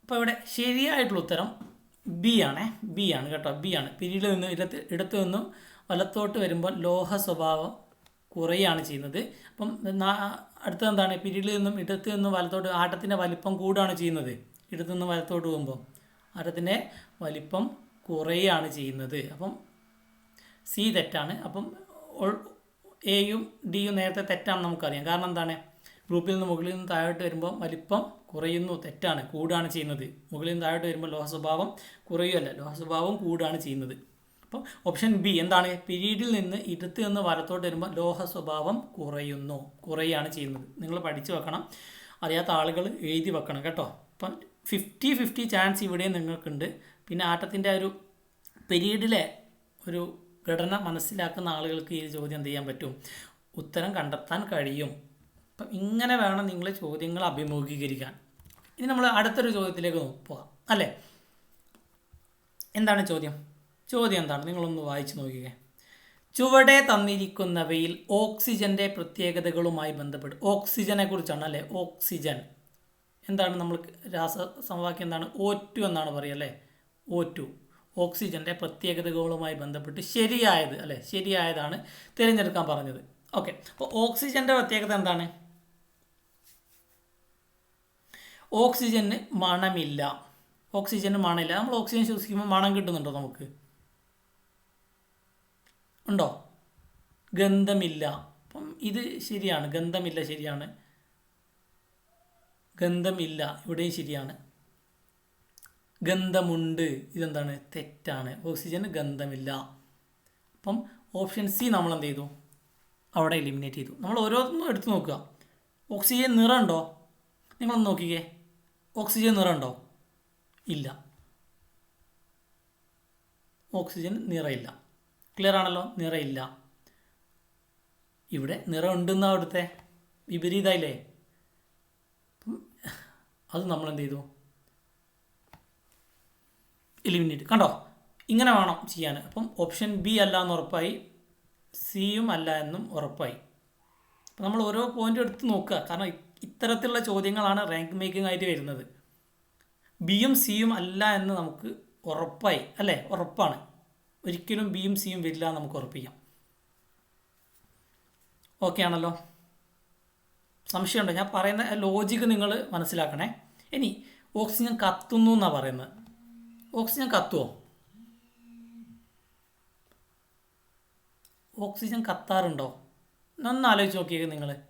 അപ്പോൾ ഇവിടെ ശരിയായിട്ടുള്ള ഉത്തരം ബി ആണേ. ബി ആണ് കേട്ടോ. ബി ആണ്. പിരീഡിൽ നിന്ന് ഇടത്ത് ഇടത്തു നിന്നും വലത്തോട്ട് വരുമ്പോൾ ലോഹ സ്വഭാവം കുറയാണ് ചെയ്യുന്നത്. അപ്പം അടുത്തത് എന്താണ്? പിരീഡിൽ നിന്നും ഇടത്തു നിന്നും വലത്തോട്ട് ആട്ടത്തിന്റെ വലിപ്പം കൂടുകയാണ് ചെയ്യുന്നത്. ഇടത്തു നിന്നും വലത്തോട്ട് പോകുമ്പോൾ ആട്ടത്തിന്റെ വലിപ്പം കുറയാണ് ചെയ്യുന്നത്. അപ്പം സി തെറ്റാണ്. അപ്പം എയും ഡിയും നേരത്തെ തെറ്റാണെന്ന് നമുക്കറിയാം. കാരണം എന്താണ്? ഗ്രൂപ്പിൽ നിന്ന് മുകളിൽ നിന്ന് താഴോട്ട് വരുമ്പോൾ വലിപ്പം കുറയുന്നു തെറ്റാണ് കൂടാണ് ചെയ്യുന്നത്. മുകളിൽ നിന്ന് താഴോട്ട് വരുമ്പോൾ ലോഹ സ്വഭാവം കുറയുമല്ല ലോഹ സ്വഭാവം കൂടാണ് ചെയ്യുന്നത്. അപ്പോൾ ഓപ്ഷൻ ബി എന്താണ്? പിരീഡിൽ നിന്ന് ഇടത്ത് നിന്ന് വലത്തോട്ട് വരുമ്പോൾ ലോഹ സ്വഭാവം കുറയുന്നു കുറയുകയാണ് ചെയ്യുന്നത്. നിങ്ങൾ പഠിച്ചു വെക്കണം. അറിയാത്ത ആളുകൾ എഴുതി വെക്കണം കേട്ടോ. അപ്പം ഫിഫ്റ്റി ഫിഫ്റ്റി ചാൻസ് ഇവിടെ നിങ്ങൾക്കുണ്ട്. പിന്നെ ആട്ടത്തിന്റെ ഒരു പിരീഡിലെ ഒരു ഘടന മനസ്സിലാക്കുന്ന ആളുകൾക്ക് ഈ ചോദ്യം എന്ത് ചെയ്യാൻ പറ്റും? ഉത്തരം കണ്ടെത്താൻ കഴിയും. അപ്പം ഇങ്ങനെ വേണം നിങ്ങൾ ചോദ്യങ്ങൾ അഭിമുഖീകരിക്കാൻ. ഇനി നമ്മൾ അടുത്തൊരു ചോദ്യത്തിലേക്ക് പോകാം. അല്ലേ? എന്താണ് ചോദ്യം? ചോദ്യം എന്താണ്? നിങ്ങളൊന്ന് വായിച്ചു നോക്കിക്കേ. ചുവടെ തന്നിരിക്കുന്നവയിൽ ഓക്സിജന്റെ പ്രത്യേകതകളുമായി ബന്ധപ്പെട്ട് ഓക്സിജനെ കുറിച്ചാണ് അല്ലേ? ഓക്സിജൻ. എന്താണ് നമ്മൾ രാസ സമവാക്യം എന്താണ്? ഓ ടു എന്നാണ് പറയുക അല്ലേ? ഓ ടു ഓക്സിജന്റെ പ്രത്യേകതകളുമായി ബന്ധപ്പെട്ട് ശരിയായത് അല്ലേ? ശരിയായതാണ് തിരഞ്ഞെടുക്കാൻ പറഞ്ഞത്. ഓക്കെ അപ്പോൾ ഓക്സിജന്റെ പ്രത്യേകത എന്താണ്? ഓക്സിജന് മണമില്ല. ഓക്സിജന് മണമില്ല. നമ്മൾ ഓക്സിജൻ ശ്വസിക്കുമ്പോൾ മണം കിട്ടുന്നുണ്ടോ നമുക്ക്? ഉണ്ടോ? ഗന്ധമില്ല. അപ്പം ഇത് ശരിയാണ്. ഗന്ധമില്ല ശരിയാണ്. ഗന്ധമില്ല. ഇവിടെയും ശരിയാണ്. ഗന്ധമുണ്ട്. ഇതെന്താണ്? തെറ്റാണ്. ഓക്സിജന് ഗന്ധമില്ല. അപ്പം ഓപ്ഷൻ സി നമ്മൾ എന്ത് ചെയ്തു? അവിടെ എലിമിനേറ്റ് ചെയ്തു. നമ്മൾ ഓരോന്നും എടുത്തു നോക്കുക. ഓക്സിജൻ നിറമുണ്ടോ നിങ്ങളൊന്ന് നോക്കിക്കേ. ഓക്സിജൻ നിറമുണ്ടോ ഇല്ല. ഓക്സിജൻ നിറയില്ല. ക്ലിയർ ആണല്ലോ? നിറയില്ല. ഇവിടെ നിറമുണ്ടെന്നാ അവിടുത്തെ? വിപരീതമായില്ലേ അത് നമ്മൾ എന്ത് ചെയ്തു? എലിമിനേറ്റ് കണ്ടോ? ഇങ്ങനെ വേണം ചെയ്യാൻ. അപ്പം ഓപ്ഷൻ ബി അല്ല എന്ന് ഉറപ്പായി. സിയും അല്ല എന്നും ഉറപ്പായി. അപ്പം നമ്മൾ ഓരോ പോയിന്റും എടുത്ത് നോക്കുക. കാരണം ഇത്തരത്തിലുള്ള ചോദ്യങ്ങളാണ് റാങ്ക് മേക്കിംഗ് ആയിട്ട് വരുന്നത്. ബിയും സിയും അല്ല എന്ന് നമുക്ക് ഉറപ്പായി അല്ലേ? ഉറപ്പാണ്. ഒരിക്കലും ബിയും സിയും വരില്ല എന്ന് നമുക്ക് ഉറപ്പിക്കാം. ഓക്കെ ആണല്ലോ. സംശയമുണ്ടോ? ഞാൻ പറയുന്ന ലോജിക്ക് നിങ്ങൾ മനസ്സിലാക്കണേ. ഇനി ഓക്സിജൻ കത്തുന്നു എന്നാണ് പറയുന്നത്. ഓക്സിജൻ കത്തുമോ ഓക്സിജൻ കത്താറുണ്ടോ? ഒന്ന് ആലോചിച്ച് നിങ്ങൾ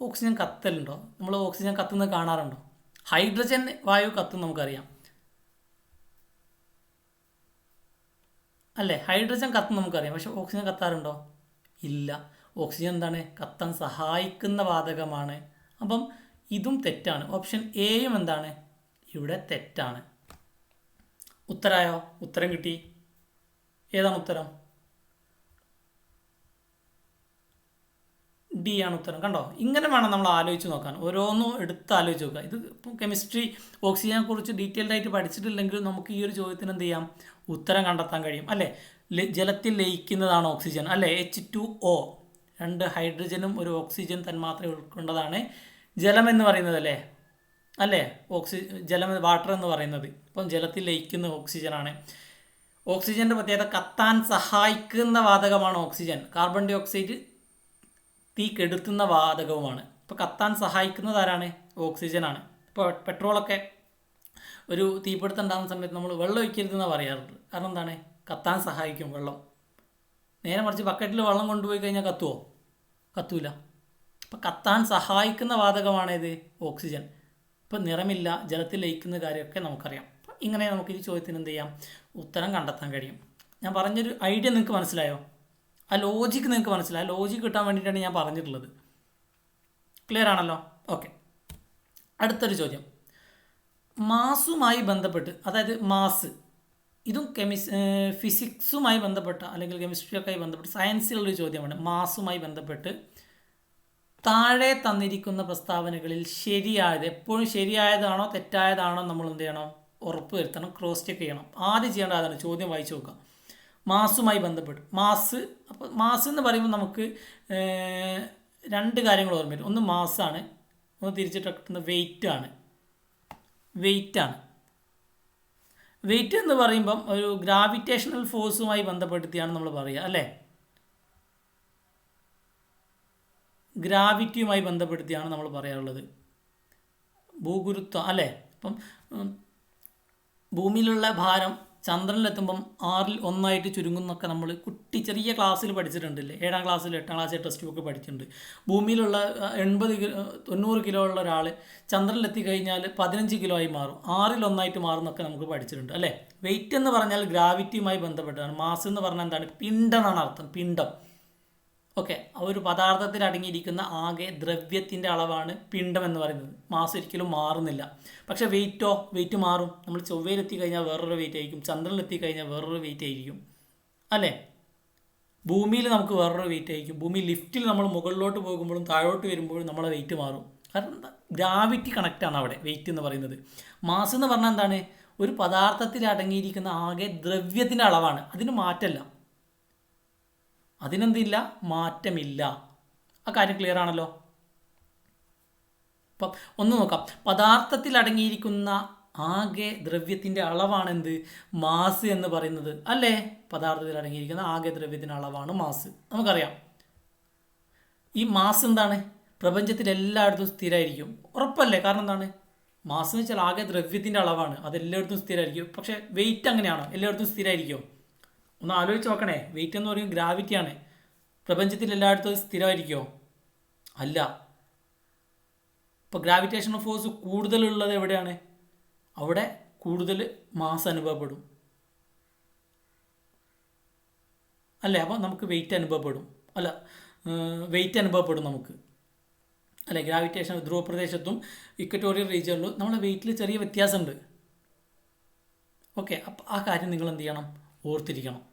ഓക്സിജൻ കത്തലുണ്ടോ? നമ്മൾ ഓക്സിജൻ കത്തുന്നത് കാണാറുണ്ടോ? ഹൈഡ്രജൻ വായു കത്തും നമുക്കറിയാം. അല്ലേ? ഹൈഡ്രജൻ കത്തും നമുക്കറിയാം. പക്ഷെ ഓക്സിജൻ കത്താറുണ്ടോ? ഇല്ല. ഓക്സിജൻ എന്താണ്? കത്താൻ സഹായിക്കുന്ന വാതകമാണ്. അപ്പം ഇതും തെറ്റാണ്. ഓപ്ഷൻ എയും എന്താണ്? ഇവിടെ തെറ്റാണ്. ഉത്തരായോ? ഉത്തരം കിട്ടി. ഏതാണ് ഉത്തരം? ഡി ആണ് ഉത്തരം. കണ്ടോ? ഇങ്ങനെ വേണം നമ്മൾ ആലോചിച്ച് നോക്കാൻ. ഓരോന്നും എടുത്ത് ആലോചിച്ച് നോക്കുക. ഇത് ഇപ്പം കെമിസ്ട്രി ഓക്സിജനെ കുറിച്ച് ഡീറ്റെയിൽഡ് ആയിട്ട് പഠിച്ചിട്ടില്ലെങ്കിലും നമുക്ക് ഈ ഒരു ചോദ്യത്തിന് എന്ത് ചെയ്യാം? ഉത്തരം കണ്ടെത്താൻ കഴിയും. അല്ലേ? ജലത്തിൽ ലയിക്കുന്നതാണ് ഓക്സിജൻ അല്ലേ? എച്ച് ടു ഒ രണ്ട് ഹൈഡ്രജനും ഒരു ഓക്സിജൻ തന്മാത്ര ഉൾക്കൊണ്ടതാണ് ജലം എന്ന് പറയുന്നത് അല്ലേ? അല്ലേ? ഓക്സി ജലം വാട്ടർ എന്ന് പറയുന്നത്. ഇപ്പം ജലത്തിൽ ലയിക്കുന്ന ഓക്സിജനാണ് ഓക്സിജന്റെ പ്രത്യേകത കത്താൻ സഹായിക്കുന്ന വാതകമാണ് ഓക്സിജൻ കാർബൺ ഡൈ ഓക്സൈഡ് തീ കെടുത്തുന്ന വാതകവുമാണ്. ഇപ്പോൾ കത്താൻ സഹായിക്കുന്നത് ആരാണ്? ഓക്സിജനാണ്. ഇപ്പോൾ പെട്രോളൊക്കെ ഒരു തീപിടുത്തം ഉണ്ടാകുന്ന സമയത്ത് നമ്മൾ വെള്ളം ഒഴിക്കരുതെന്നാണ് പറയാറുണ്ട് കാരണം എന്താണ്? കത്താൻ സഹായിക്കും വെള്ളം. നേരെ മറിച്ച് ബക്കറ്റിൽ വെള്ളം കൊണ്ടുപോയി കഴിഞ്ഞാൽ കത്തുവോ? കത്തൂല. അപ്പം കത്താൻ സഹായിക്കുന്ന വാതകമാണേത് ഓക്സിജൻ. ഇപ്പം നിറമില്ല ജലത്തിൽ ലയിക്കുന്ന കാര്യമൊക്കെ നമുക്കറിയാം. ഇങ്ങനെ നമുക്ക് ഈ ചോദ്യത്തിന് എന്ത് ചെയ്യാം? ഉത്തരം കണ്ടെത്താൻ കഴിയും. ഞാൻ പറഞ്ഞൊരു ഐഡിയ നിങ്ങൾക്ക് മനസ്സിലായോ? ആ ലോജിക്ക് നിങ്ങൾക്ക് മനസ്സിലായോ. ലോജിക്ക് കിട്ടാൻ വേണ്ടിയിട്ടാണ് ഞാൻ പറഞ്ഞിട്ടുള്ളത്. ക്ലിയർ ആണല്ലോ? ഓക്കെ അടുത്തൊരു ചോദ്യം. മാസുമായി ബന്ധപ്പെട്ട് അതായത് മാസ് ഇതും കെമിസ് ഫിസിക്സുമായി ബന്ധപ്പെട്ട അല്ലെങ്കിൽ കെമിസ്ട്രിയൊക്കെ ബന്ധപ്പെട്ട് സയൻസിലുള്ളൊരു ചോദ്യമാണ്. മാസുമായി ബന്ധപ്പെട്ട് താഴെ തന്നിരിക്കുന്ന പ്രസ്താവനകളിൽ ശരിയായത് എപ്പോഴും ശരിയായതാണോ തെറ്റായതാണോ നമ്മൾ എന്ത് ചെയ്യണം? ഉറപ്പ് വരുത്തണം ക്രോസ് ചെക്ക് ചെയ്യണം. ആദ്യം ചെയ്യേണ്ട അതാണ്. ചോദ്യം വായിച്ചു നോക്കുക. മാസുമായി ബന്ധപ്പെട്ട് മാസ് അപ്പോൾ മാസ് എന്ന് പറയുമ്പോൾ നമുക്ക് രണ്ട് കാര്യങ്ങൾ ഓർമ്മ വരും. ഒന്ന് മാസാണ് ഒന്ന് തിരിച്ചിട്ട് കിട്ടുന്ന വെയിറ്റാണ്. ആണ് വെയിറ്റ് എന്ന് പറയുമ്പം ഒരു ഗ്രാവിറ്റേഷണൽ ഫോഴ്സുമായി ബന്ധപ്പെടുത്തിയാണ് നമ്മൾ പറയുക അല്ലേ? ഗ്രാവിറ്റിയുമായി ബന്ധപ്പെടുത്തിയാണ് നമ്മൾ പറയാറുള്ളത്. ഭൂഗുരുത്വം അല്ലേ? അപ്പം ഭൂമിയിലുള്ള ഭാരം ചന്ദ്രനിലെത്തുമ്പം ആറിൽ ഒന്നായിട്ട് ചുരുങ്ങുന്നൊക്കെ നമ്മൾ കുട്ടി ചെറിയ ക്ലാസ്സിൽ പഠിച്ചിട്ടുണ്ടല്ലേ? ഏഴാം ക്ലാസ്സിൽ എട്ടാം ക്ലാസ്സിൽ ടെസ്റ്റ് ബുക്ക് പഠിച്ചിട്ടുണ്ട്. ഭൂമിയിലുള്ള എൺപത് കിലോ തൊണ്ണൂറ് കിലോ ഉള്ള ഒരാൾ ചന്ദ്രനിലെത്തി കഴിഞ്ഞാൽ പതിനഞ്ച് കിലോ ആയി മാറും. ആറിൽ ഒന്നായിട്ട് മാറുന്നൊക്കെ നമുക്ക് പഠിച്ചിട്ടുണ്ട് അല്ലേ? വെയിറ്റ് എന്ന് പറഞ്ഞാൽ ഗ്രാവിറ്റിയുമായി ബന്ധപ്പെട്ടാണ് മാസ് എന്ന് പറഞ്ഞാൽ എന്താണ്? പിണ്ടെന്നാണ് അർത്ഥം. പിണ്ഡം. ഓക്കെ ആ ഒരു പദാർത്ഥത്തിൽ അടങ്ങിയിരിക്കുന്ന ആകെ ദ്രവ്യത്തിന്റെ അളവാണ് പിണ്ഡം എന്ന് പറയുന്നത്. മാസ് ഒരിക്കലും മാറുന്നില്ല. പക്ഷേ വെയിറ്റോ വെയിറ്റ് മാറും. നമ്മൾ ചൊവ്വയിലെത്തി കഴിഞ്ഞാൽ വേറൊരു വെയിറ്റ് ആയിരിക്കും. ചന്ദ്രനിലെത്തി കഴിഞ്ഞാൽ വേറൊരു വെയിറ്റ് ആയിരിക്കും. അല്ലേ? ഭൂമിയിൽ നമുക്ക് വേറൊരു വെയിറ്റ് ആയിരിക്കും. ഭൂമി ലിഫ്റ്റിൽ നമ്മൾ മുകളിലോട്ട് പോകുമ്പോഴും താഴോട്ട് വരുമ്പോഴും നമ്മളെ വെയിറ്റ് മാറും. കാരണം എന്താ? ഗ്രാവിറ്റി കണക്റ്റാണ് അവിടെ വെയിറ്റ് എന്ന് പറയുന്നത്. മാസ് എന്ന് പറഞ്ഞാൽ എന്താണ്? ഒരു പദാർത്ഥത്തിൽ അടങ്ങിയിരിക്കുന്ന ആകെ ദ്രവ്യത്തിന്റെ അളവാണ്. അതിന് മാറ്റമല്ല. അതിനെന്തില്ല? മാറ്റമില്ല. ആ കാര്യം ക്ലിയർ ആണല്ലോ? അപ്പം ഒന്ന് നോക്കാം. പദാർത്ഥത്തിൽ അടങ്ങിയിരിക്കുന്ന ആകെ ദ്രവ്യത്തിന്റെ അളവാണെന്ത്? മാസ് എന്ന് പറയുന്നത്. അല്ലേ? പദാർത്ഥത്തിൽ അടങ്ങിയിരിക്കുന്ന ആകെ ദ്രവ്യത്തിന്റെ അളവാണ് മാസ്. നമുക്കറിയാം. ഈ മാസ് എന്താണ്? പ്രപഞ്ചത്തിൽ എല്ലായിടത്തും സ്ഥിരമായിരിക്കും ഉറപ്പല്ലേ? കാരണം എന്താണ്? മാസ് എന്ന് വെച്ചാൽ ആകെ ദ്രവ്യത്തിന്റെ അളവാണ്. അത് എല്ലായിടത്തും സ്ഥിരമായിരിക്കും പക്ഷേ വെയിറ്റ് അങ്ങനെയാണോ? എല്ലായിടത്തും സ്ഥിരമായിരിക്കുമോ ഒന്ന് ആലോചിച്ച് നോക്കണേ. വെയിറ്റ് എന്ന് പറയുന്നത് ഗ്രാവിറ്റിയാണ് പ്രപഞ്ചത്തിൽ എല്ലായിടത്തും സ്ഥിരമായിരിക്കുമോ അല്ല. ഇപ്പോൾ ഗ്രാവിറ്റേഷണൽ ഫോഴ്സ് കൂടുതലുള്ളത് എവിടെയാണ്? അവിടെ കൂടുതൽ മാസ് അനുഭവപ്പെടും. അല്ലേ? അപ്പോൾ നമുക്ക് വെയിറ്റ് അനുഭവപ്പെടും. അല്ല വെയിറ്റ് അനുഭവപ്പെടും നമുക്ക്. അല്ലെ? ഗ്രാവിറ്റേഷൻ ധ്രുവപ്രദേശത്തും ഇക്വറ്റോറിയൽ റീജിയനിലും നമ്മളെ വെയിറ്റിൽ ചെറിയ വ്യത്യാസമുണ്ട്. ഓക്കെ അപ്പം ആ കാര്യം നിങ്ങൾ എന്ത് ചെയ്യണം? ഓർത്തിരിക്കണം.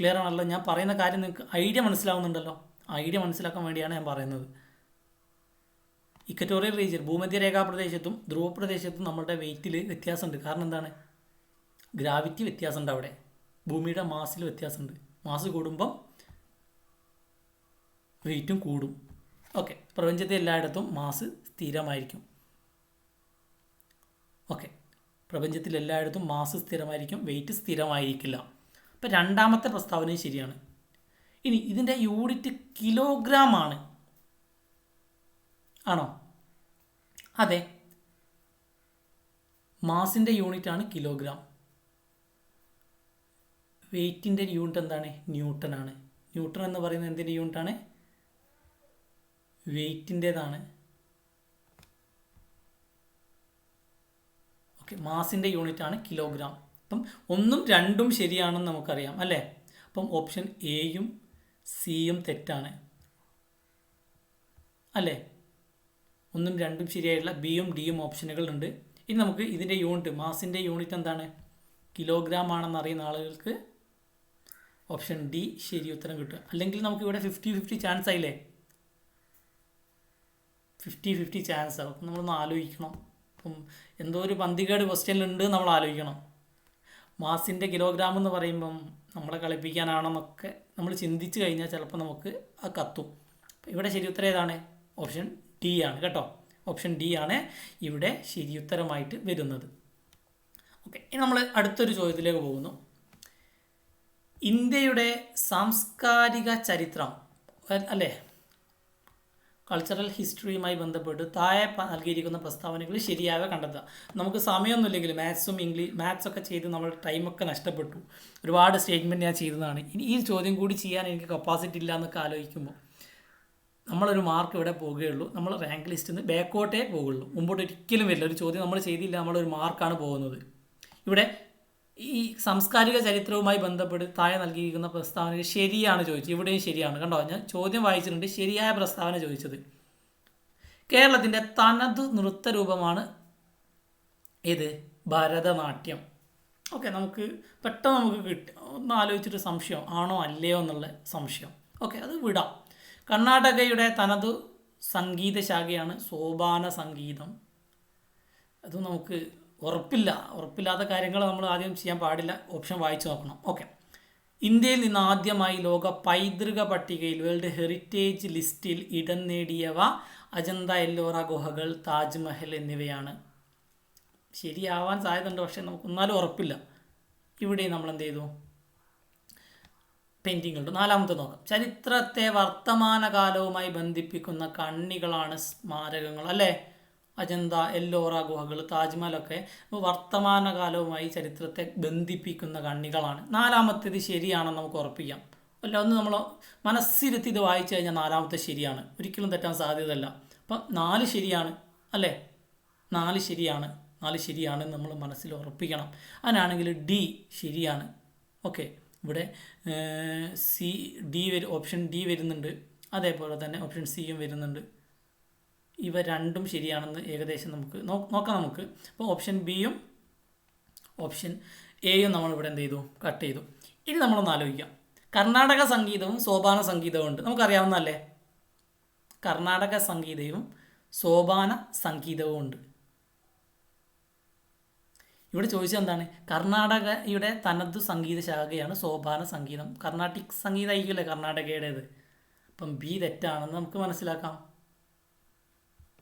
ക്ലിയർ ആണല്ലോ. ഞാൻ പറയുന്ന കാര്യം നിങ്ങൾക്ക് ഐഡിയ മനസ്സിലാവുന്നുണ്ടല്ലോ. ഐഡിയ മനസ്സിലാക്കാൻ വേണ്ടിയാണ് ഞാൻ പറയുന്നത്. ഇക്കറ്റോറിയൽ റീജിയൻ ഭൂമധ്യരേഖാ പ്രദേശത്തും ധ്രുവപ്രദേശത്തും നമ്മളുടെ വെയിറ്റിൽ വ്യത്യാസമുണ്ട്. കാരണം എന്താണ്? ഗ്രാവിറ്റി വ്യത്യാസമുണ്ട് അവിടെ. ഭൂമിയുടെ മാസിൽ വ്യത്യാസമുണ്ട്. മാസ് കൂടുമ്പം വെയിറ്റും കൂടും. ഓക്കെ പ്രപഞ്ചത്തെ എല്ലായിടത്തും മാസ് സ്ഥിരമായിരിക്കും. ഓക്കെ പ്രപഞ്ചത്തിൽ എല്ലായിടത്തും മാസ് സ്ഥിരമായിരിക്കും. വെയിറ്റ് സ്ഥിരമായിരിക്കില്ല. അപ്പം രണ്ടാമത്തെ പ്രസ്താവനയും ശരിയാണ്. ഇനി ഇതിന്റെ യൂണിറ്റ് കിലോഗ്രാം ആണ്. ആണോ? അതെ. മാസിന്റെ യൂണിറ്റ് ആണ് കിലോഗ്രാം വെയ്റ്റിന്റെ യൂണിറ്റ് എന്താണ്? ന്യൂട്ടൺ ആണ്. ന്യൂട്ടൺ എന്ന് പറയുന്നത് എന്തിന്റെ യൂണിറ്റ് ആണ്? വെയ്റ്റിന്റെതാണ് ഓക്കെ മാസിന്റെ യൂണിറ്റ് ആണ് കിലോഗ്രാം അപ്പം ഒന്നും രണ്ടും ശരിയാണെന്ന് നമുക്കറിയാം അല്ലേ? അപ്പം ഓപ്ഷൻ എയും സിയും തെറ്റാണ്. അല്ലേ? ഒന്നും രണ്ടും ശരിയായിട്ടുള്ള ബിയും ഡിയും ഓപ്ഷനുകളുണ്ട്. ഇനി നമുക്ക് ഇതിന്റെ യൂണിറ്റ് മാസിന്റെ യൂണിറ്റ് എന്താണ്? കിലോഗ്രാം ആണെന്ന് അറിയുന്ന ആളുകൾക്ക് ഓപ്ഷൻ ഡി ശരി ഉത്തരം കിട്ടും അല്ലെങ്കിൽ നമുക്ക് ഇവിടെ ഫിഫ്റ്റി ഫിഫ്റ്റി ചാൻസ് ആയില്ലേ? ഫിഫ്റ്റി ഫിഫ്റ്റി ചാൻസ് ആവും നമ്മളൊന്ന് ആലോചിക്കണം. അപ്പം എന്തോ ഒരു പന്തികേട് ക്വസ്റ്റ്യനിലുണ്ട് നമ്മൾ ആലോചിക്കണം. മാസിന്റെ കിലോഗ്രാം എന്ന് പറയുമ്പം നമ്മളെ കളിപ്പിക്കാനാണെന്നൊക്കെ നമ്മൾ ചിന്തിച്ച് കഴിഞ്ഞാൽ ചിലപ്പോൾ നമുക്ക് ആ കത്തും. ഇവിടെ ശരി ഉത്തരം ഏതാണ്? ഓപ്ഷൻ ഡി ആണ് കേട്ടോ. ഓപ്ഷൻ ഡി ആണ് ഇവിടെ ശരിയുത്തരമായിട്ട് വരുന്നത്. ഓക്കെ ഇനി നമ്മൾ അടുത്തൊരു ചോദ്യത്തിലേക്ക് പോകുന്നു. ഇന്ത്യയുടെ സാംസ്കാരിക ചരിത്രം അല്ലേ? കൾച്ചറൽ ഹിസ്റ്ററിയുമായി ബന്ധപ്പെട്ട് താഴെ നൽകിയിരിക്കുന്ന പ്രസ്താവനകൾ ശരിയായ കണ്ടെത്തുക. നമുക്ക് സമയമൊന്നുമില്ലെങ്കിൽ മാത്സും ഇംഗ്ലീഷ് മാത്സ് ഒക്കെ ചെയ്ത് നമ്മൾ ടൈമൊക്കെ നഷ്ടപ്പെട്ടു. ഒരുപാട് സ്റ്റേറ്റ്മെന്റ് ഞാൻ ചെയ്തതാണ്. ഇനി ഈ ചോദ്യം കൂടി ചെയ്യാൻ എനിക്ക് കപ്പാസിറ്റി ഇല്ല എന്നൊക്കെ ആലോചിക്കുമ്പോൾ നമ്മളൊരു മാർക്ക് ഇവിടെ പോകുകയുള്ളൂ. നമ്മൾ റാങ്ക് ലിസ്റ്റിൽ നിന്ന് ബാക്കോട്ടേ പോകുള്ളൂ. മുമ്പോട്ട് ഒരിക്കലും വരില്ല. ഒരു ചോദ്യം നമ്മൾ ചെയ്തില്ല നമ്മളൊരു മാർക്കാണ് പോകുന്നത്. ഇവിടെ ഈ സാംസ്കാരിക ചരിത്രവുമായി ബന്ധപ്പെട്ട് താഴെ നൽകിയിരിക്കുന്ന പ്രസ്താവന ശരിയാണ് ചോദിച്ചത്. ഇവിടെയും ശരിയാണ്. കണ്ടോ? ഞാൻ ചോദ്യം വായിച്ചിട്ടുണ്ട്. ശരിയായ പ്രസ്താവന ചോദിച്ചത്. കേരളത്തിന്റെ തനതു നൃത്തരൂപമാണ് ഏത്? ഭരതനാട്യം. ഓക്കെ നമുക്ക് പെട്ടെന്ന് നമുക്ക് കിട്ടി ഒന്ന് ആലോചിച്ചിട്ട് സംശയം ആണോ അല്ലയോ എന്നുള്ള സംശയം. ഓക്കെ അത് വിടാം. കർണാടകയുടെ തനത് സംഗീത ശാഖയാണ് സോപാന സംഗീതം അത് നമുക്ക് ഉറപ്പില്ല. ഉറപ്പില്ലാത്ത കാര്യങ്ങൾ നമ്മൾ ആദ്യം ചെയ്യാൻ പാടില്ല. ഓപ്ഷൻ വായിച്ചു നോക്കണം. ഓക്കെ. ഇന്ത്യയിൽ നിന്ന് ആദ്യമായി ലോക പൈതൃക പട്ടികയിൽ വേൾഡ് ഹെറിറ്റേജ് ലിസ്റ്റിൽ ഇടം നേടിയവ അജന്ത എല്ലോറ ഗുഹകൾ താജ്മഹൽ എന്നിവയാണ്. ശരിയാവാൻ സാധ്യതയുണ്ട്. പക്ഷേ നമുക്ക് എന്നാലും ഉറപ്പില്ല. ഇവിടെ നമ്മൾ എന്ത് ചെയ്തു? പെയിന്റിംഗ് ഉണ്ട് നാലാമത്തെ നോക്കാം. ചരിത്രത്തെ വർത്തമാനകാലവുമായി ബന്ധിപ്പിക്കുന്ന കണ്ണികളാണ് സ്മാരകങ്ങൾ അല്ലേ? അജന്ത എല്ലോറ ഗുഹകൾ താജ്മഹലൊക്കെ വർത്തമാനകാലവുമായി ചരിത്രത്തെ ബന്ധിപ്പിക്കുന്ന കണ്ണികളാണ്. നാലാമത്തേത് ശരിയാണെന്ന് നമുക്ക് ഉറപ്പിക്കാം. അല്ല ഒന്ന് നമ്മൾ മനസ്സിരുത്തി ഇത് വായിച്ചു കഴിഞ്ഞാൽ നാലാമത്തെ ശരിയാണ്. ഒരിക്കലും തെറ്റാൻ സാധ്യതയല്ല. അപ്പം നാല് ശരിയാണ് അല്ലേ? നാല് ശരിയാണ് നാല് ശരിയാണ് നമ്മൾ മനസ്സിൽ ഉറപ്പിക്കണം. അതിനാണെങ്കിൽ ഡി ശരിയാണ്. ഓക്കെ. ഇവിടെ സി ഡി വരും ഓപ്ഷൻ ഡി വരുന്നുണ്ട്. അതേപോലെ തന്നെ ഓപ്ഷൻ സിയും വരുന്നുണ്ട്. ഇവ രണ്ടും ശരിയാണെന്ന് ഏകദേശം നമുക്ക് നോക്കാം നമുക്ക്. അപ്പോൾ ഓപ്ഷൻ ബിയും ഓപ്ഷൻ എയും നമ്മളിവിടെ എന്ത് ചെയ്തു? കട്ട് ചെയ്തു. ഇനി നമ്മളൊന്ന് ആലോചിക്കാം. കർണാടക സംഗീതവും സോപാന സംഗീതവും ഉണ്ട്. നമുക്കറിയാവുന്നതല്ലേ? കർണാടക സംഗീതവും സോപാന സംഗീതവും ഉണ്ട്. ഇവിടെ ചോദിച്ചത് എന്താണ്? കർണാടകയുടെ തനത് സംഗീത ശാഖയാണ് സോപാന സംഗീതം. കർണാട്ടിക് സംഗീതം ആയിരിക്കുമല്ലേ കർണാടകയുടേത്? അപ്പം ബി തെറ്റാണെന്ന് നമുക്ക് മനസ്സിലാക്കാം.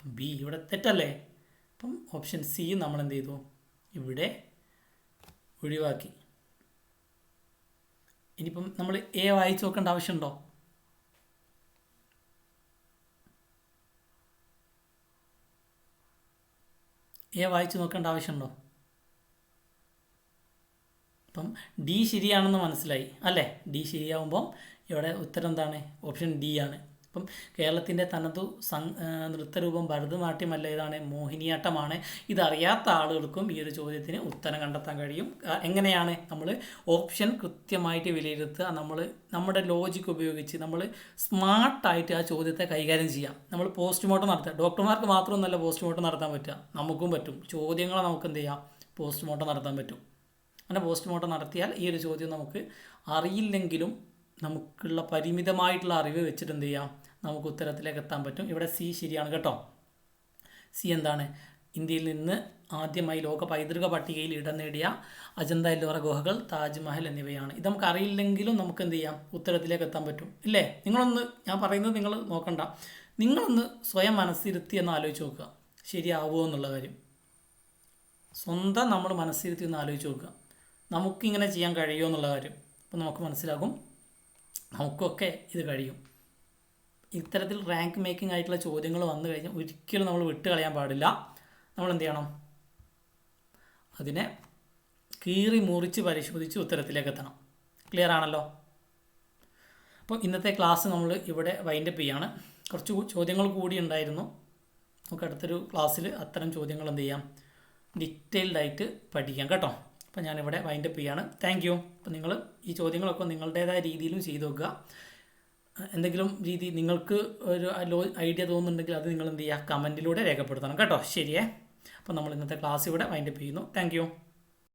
ബി ഇവിടെ തെറ്റല്ലേ? അപ്പം ഓപ്ഷൻ സി നമ്മൾ എന്ത് ചെയ്തു ഇവിടെ ഒഴിവാക്കി. ഇനിയിപ്പം നമ്മൾ എ വായിച്ചു നോക്കേണ്ട ആവശ്യമുണ്ടോ? എ വായിച്ചു നോക്കേണ്ട ആവശ്യമുണ്ടോ? അപ്പം ഡി ശരിയാണെന്ന് മനസ്സിലായി. അല്ലേ? ഡി ശരിയാവുമ്പം ഇവിടെ ഉത്തരം എന്താണ്? ഓപ്ഷൻ ഡി ആണ്. അപ്പം കേരളത്തിന്റെ തനതു സം നൃത്തരൂപം ഭരതനാട്യമല്ല ഇതാണ് മോഹിനിയാട്ടമാണ്. ഇതറിയാത്ത ആളുകൾക്കും ഈ ഒരു ചോദ്യത്തിന് ഉത്തരം കണ്ടെത്താൻ കഴിയും. എങ്ങനെയാണ് നമ്മൾ ഓപ്ഷൻ കൃത്യമായിട്ട് വിലയിരുത്തുക? നമ്മൾ നമ്മുടെ ലോജിക് ഉപയോഗിച്ച് നമ്മൾ സ്മാർട്ടായിട്ട് ആ ചോദ്യത്തെ കൈകാര്യം ചെയ്യാം. നമ്മൾ പോസ്റ്റ്മോർട്ടം നടത്തുക. ഡോക്ടർമാർക്ക് മാത്രം മാത്രമൊന്നുമല്ല പോസ്റ്റ്മോർട്ടം നടത്താൻ പറ്റുക. നമുക്കും പറ്റും. ചോദ്യങ്ങൾ നമുക്ക് എന്ത് ചെയ്യാം? പോസ്റ്റ്മോർട്ടം നടത്താൻ പറ്റും. അങ്ങനെ പോസ്റ്റ്മോർട്ടം നടത്തിയാൽ ഈ ഒരു ചോദ്യം നമുക്ക് അറിയില്ലെങ്കിലും നമുക്കുള്ള പരിമിതമായിട്ടുള്ള അറിവ് വെച്ചിട്ട് എന്ത് ചെയ്യാം? നമുക്ക് ഉത്തരത്തിലേക്ക് എത്താൻ പറ്റും. ഇവിടെ സി ശരിയാണ് കേട്ടോ. സി എന്താണ്? ഇന്ത്യയിൽ നിന്ന് ആദ്യമായി ലോക പൈതൃക പട്ടികയിൽ ഇടം നേടിയ അജന്ത എല്ലോറ ഗുഹകൾ താജ്മഹൽ എന്നിവയാണ്. ഇത് നമുക്ക് അറിയില്ലെങ്കിലും നമുക്ക് എന്ത് ചെയ്യാം? ഉത്തരത്തിലേക്ക് എത്താൻ പറ്റും. ഇല്ലേ? നിങ്ങളൊന്ന് ഞാൻ പറയുന്നത് നിങ്ങൾ നോക്കണ്ട. നിങ്ങളൊന്ന് സ്വയം മനസ്സിരുത്തി എന്ന് ആലോചിച്ച് നോക്കുക. ശരിയാവുമോ എന്നുള്ള കാര്യം. സ്വന്തം നമ്മൾ മനസ്സിരുത്തി ഒന്ന് ആലോചിച്ച് നോക്കുക. നമുക്കിങ്ങനെ ചെയ്യാൻ കഴിയുമോ എന്നുള്ള കാര്യം. അപ്പോൾ നമുക്ക് മനസ്സിലാകും. നമുക്കൊക്കെ ഇത് കഴിയും. ഇത്തരത്തിൽ റാങ്ക് മേക്കിംഗ് ആയിട്ടുള്ള ചോദ്യങ്ങൾ വന്നു കഴിഞ്ഞാൽ ഒരിക്കലും നമ്മൾ വിട്ട് കളയാൻ പാടില്ല. നമ്മൾ എന്ത് ചെയ്യണം? അതിനെ കീറി മുറിച്ച് പരിശോധിച്ച് ഉത്തരത്തിലേക്ക് എത്തണം. ക്ലിയർ ആണല്ലോ? അപ്പോൾ ഇന്നത്തെ ക്ലാസ് നമ്മൾ ഇവിടെ വൈൻഡപ്പ് ചെയ്യാണ്. കുറച്ച് ചോദ്യങ്ങൾ കൂടി ഉണ്ടായിരുന്നു. നമുക്ക് അടുത്തൊരു ക്ലാസ്സിൽ അത്തരം ചോദ്യങ്ങൾ എന്ത് ചെയ്യാം? ഡീറ്റെയിൽഡായിട്ട് പഠിക്കാം കേട്ടോ. അപ്പോൾ ഞാനിവിടെ വൈൻഡപ്പ് ചെയ്യാണ്. താങ്ക് യു അപ്പോൾ നിങ്ങൾ ഈ ചോദ്യങ്ങളൊക്കെ നിങ്ങളുടേതായ രീതിയിലും ചെയ്തു നോക്കുക. എന്തെങ്കിലും രീതി നിങ്ങൾക്ക് ഒരു ഐഡിയ തോന്നുന്നുണ്ടെങ്കിൽ അത് നിങ്ങൾ എന്ത് ചെയ്യുക? കമന്റിലൂടെ രേഖപ്പെടുത്തണം കേട്ടോ. ശരിയേ? അപ്പോൾ നമ്മൾ ഇന്നത്തെ ക്ലാസ് ഇവിടെ വൈൻഡപ്പ് ചെയ്യുന്നു. താങ്ക്